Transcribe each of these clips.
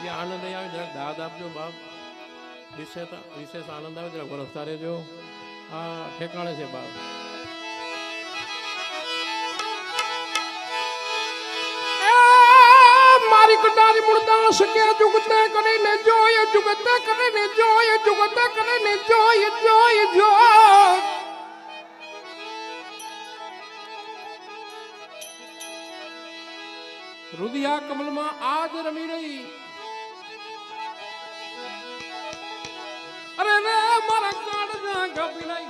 એ આનંદ અહીં આવે જરાક દાદ આપજો બાપ વિશેષ આનંદ આવે જરાક વરસતા રહેજો આ ઠેકાણે છે બાપ મારી રુદિયા કમલમાં આજ રમી રહી ಗವಿನೈ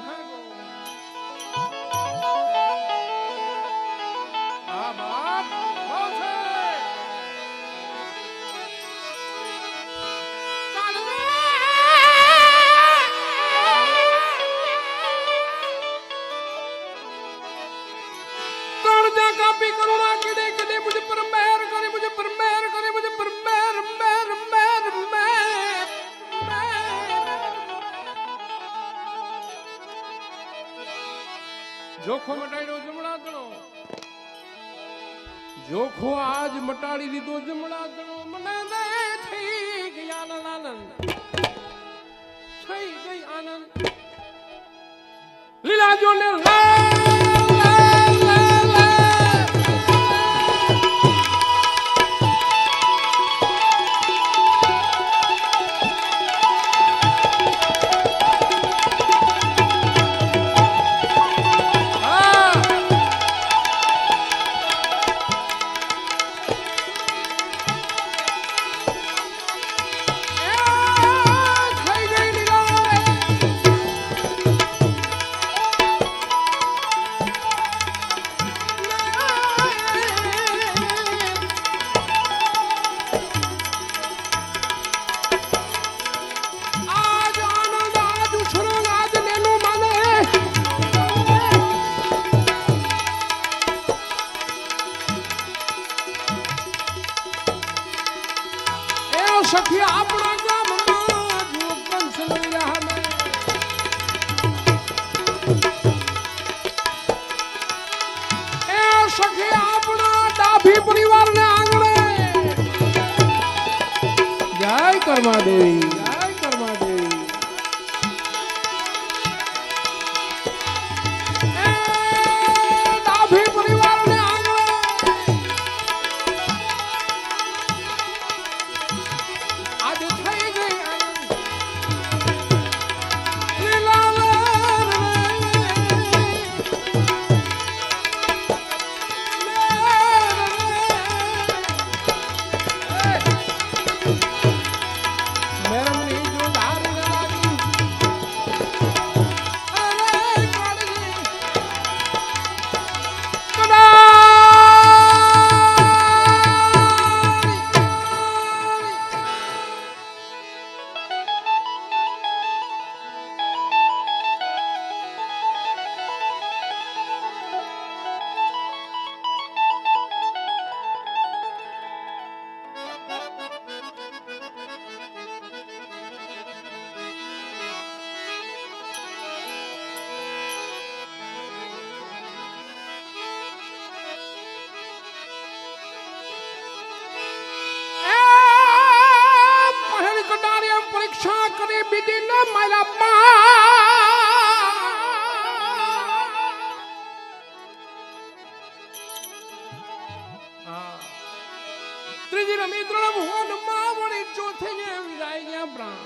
ત્રીજી રમી ત્રણ ભુવનમાં વળી ચોથી જેમ જાય ગયા પ્રાણ.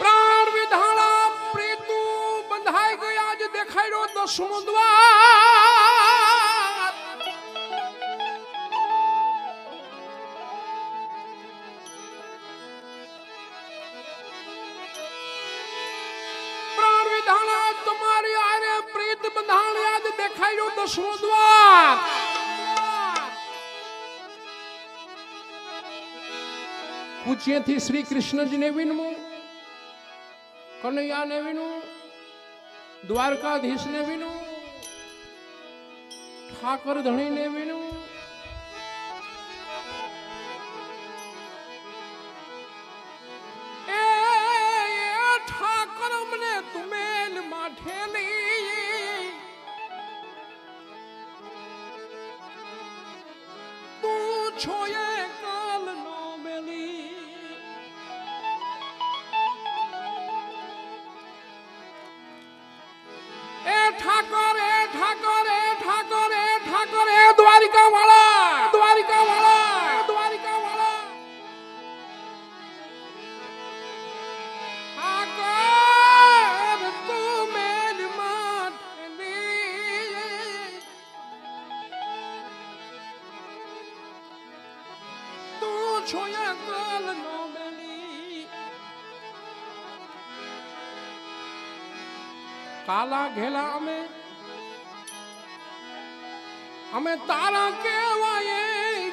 પ્રાણ વિધાણા પ્રીતુ બંધાઈ ગયા જ દેખાડ્યો દસમો દ્વાર. દ્વાર કુચેથી શ્રી કૃષ્ણજીને વિનવું કનૈયાને વિનું દ્વારકાધીશને વિનું ઠાકર ધણીને વિનું એ કાલા ઘેલા અમે. અમે તારા કેવાય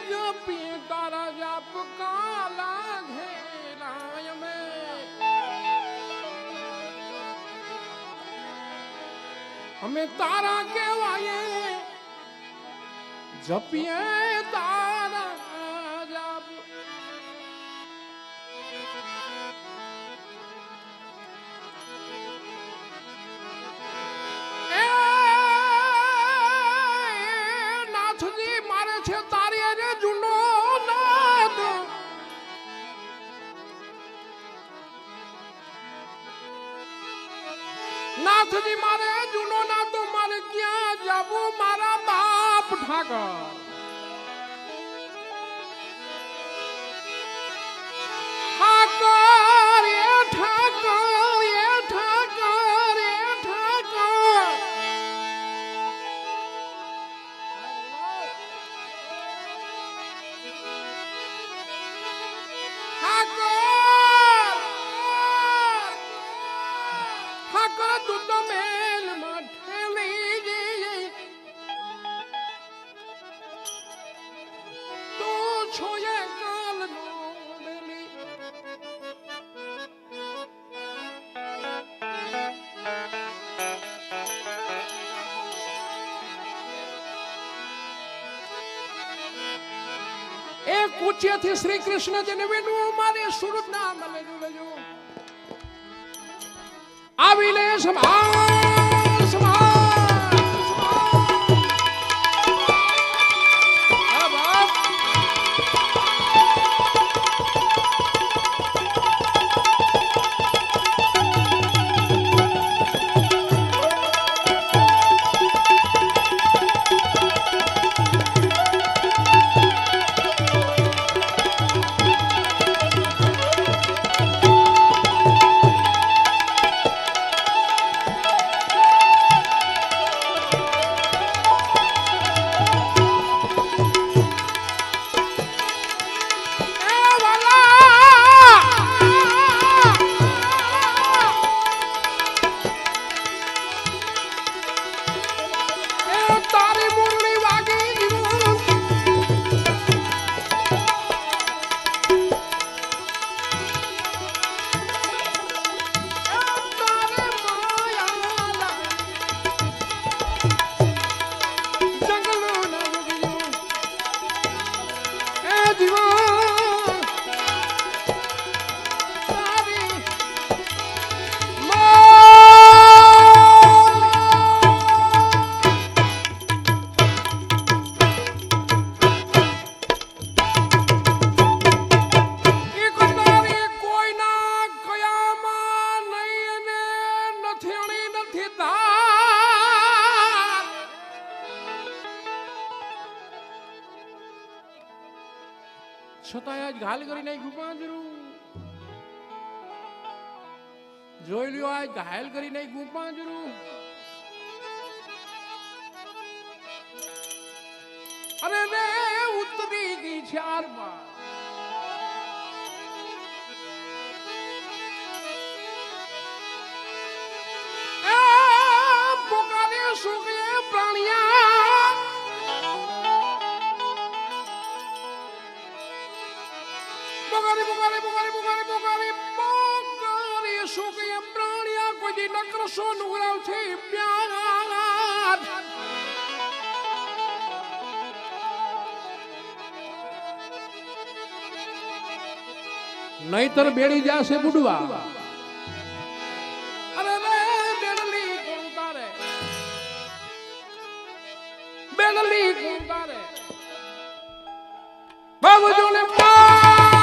જપીએ તારા જાપ કાલા ઘેલા અમે. અમે તારા કેવાય જપીએ તારા બાપ એ કુચેથી શ્રી કૃષ્ણજીને વિનવું મારી સુરત ના મળે લેજો. આવી લે સંભાળ પાંજરું જોઈ લ્યો આ ઘાયલ કરી નાખ્યું પાંજરું અરે રે ઉતરી ગઈ ચાર બાર પોકારે પોકારે પોકારે પોકારે સુકે પ્રાણિયા કોઈ દી નકરસો નુગરાવ છે નહીતર બેડી જાશે બુડવા. અરે રે, બેડલી કોણ બેડલી કોણ તારે? પાર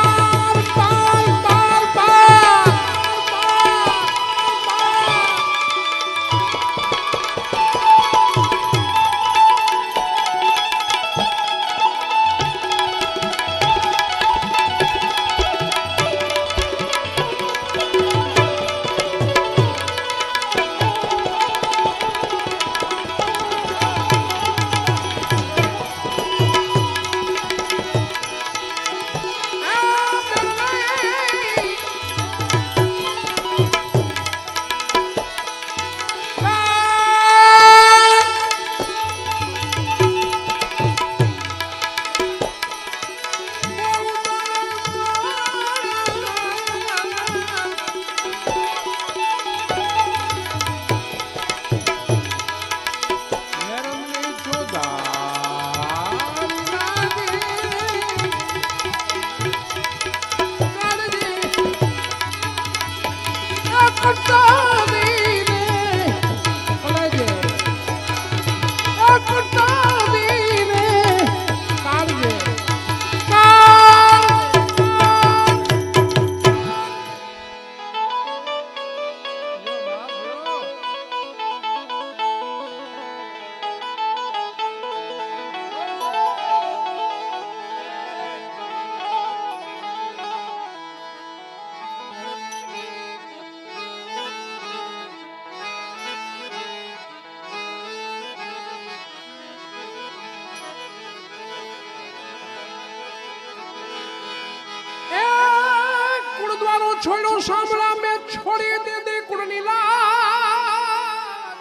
કુળદ્વારો છોડ્યો સાંભળા મેં છોડી દે દે કુળની લાજ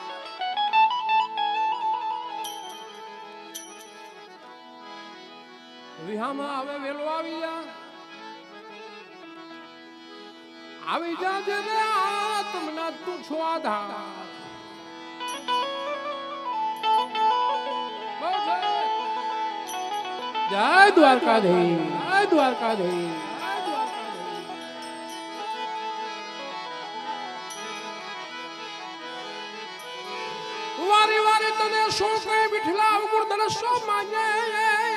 વિહામાં હવે વેલો આવી જા આવી જાજે રે આત્મના તું છો આધાર બહુ સરસ. જય દ્વારકાધીશ જય દ્વારકાધીશ જય દ્વારકાધીશ તને શું કહે વિઠલા અવગુણ તને શું માગે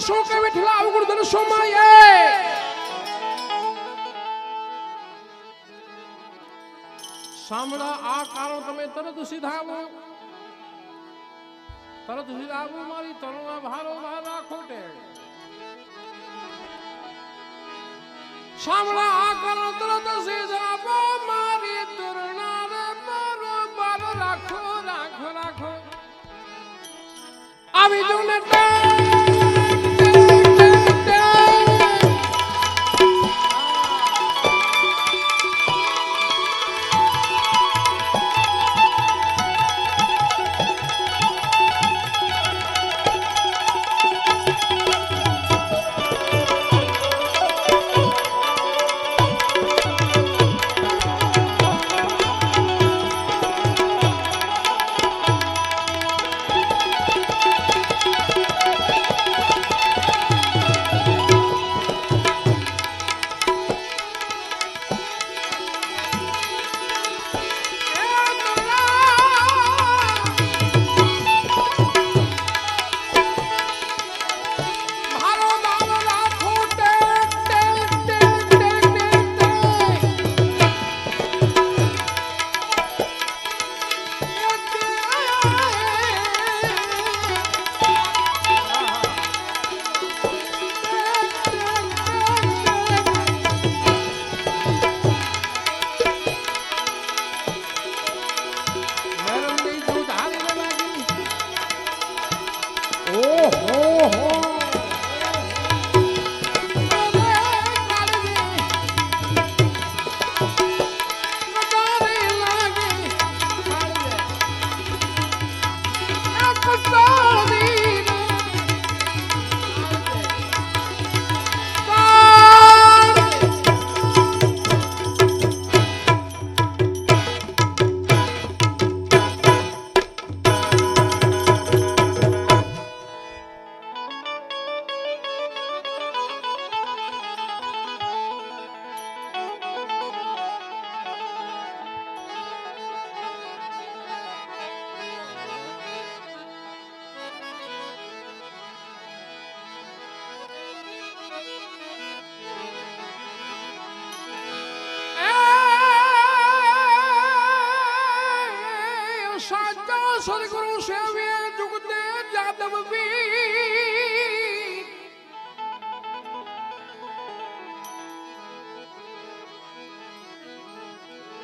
સો કે વિઠલા અવગુણ તને સો સાંભળા, આ કારણ તમે તરત સીધાવો. તરત સીધાવો મારી તરુણા ભારો ભાર રાખો ટેડ સાંભળા, આ કરો તરત સીધાવો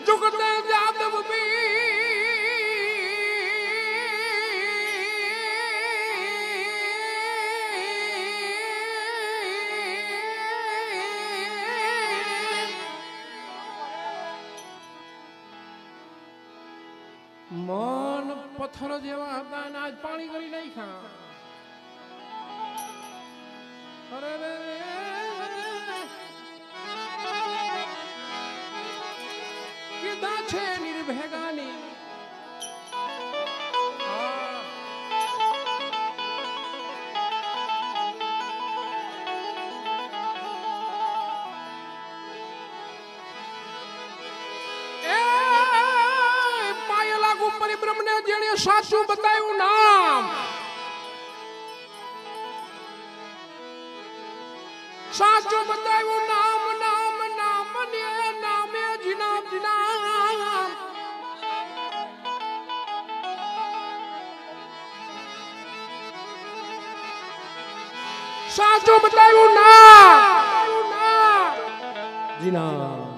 જુગતે જાદવ મન પથ્થર જેવા હતા અને આજ પાણી કરી નાખ્યા. સાચું બતાવ્યું નામ. સાચું બતાવ્યું નામ નામ નામ ને નામે જીનામ જીનામ સાચું બતાવ્યું નામ. જીના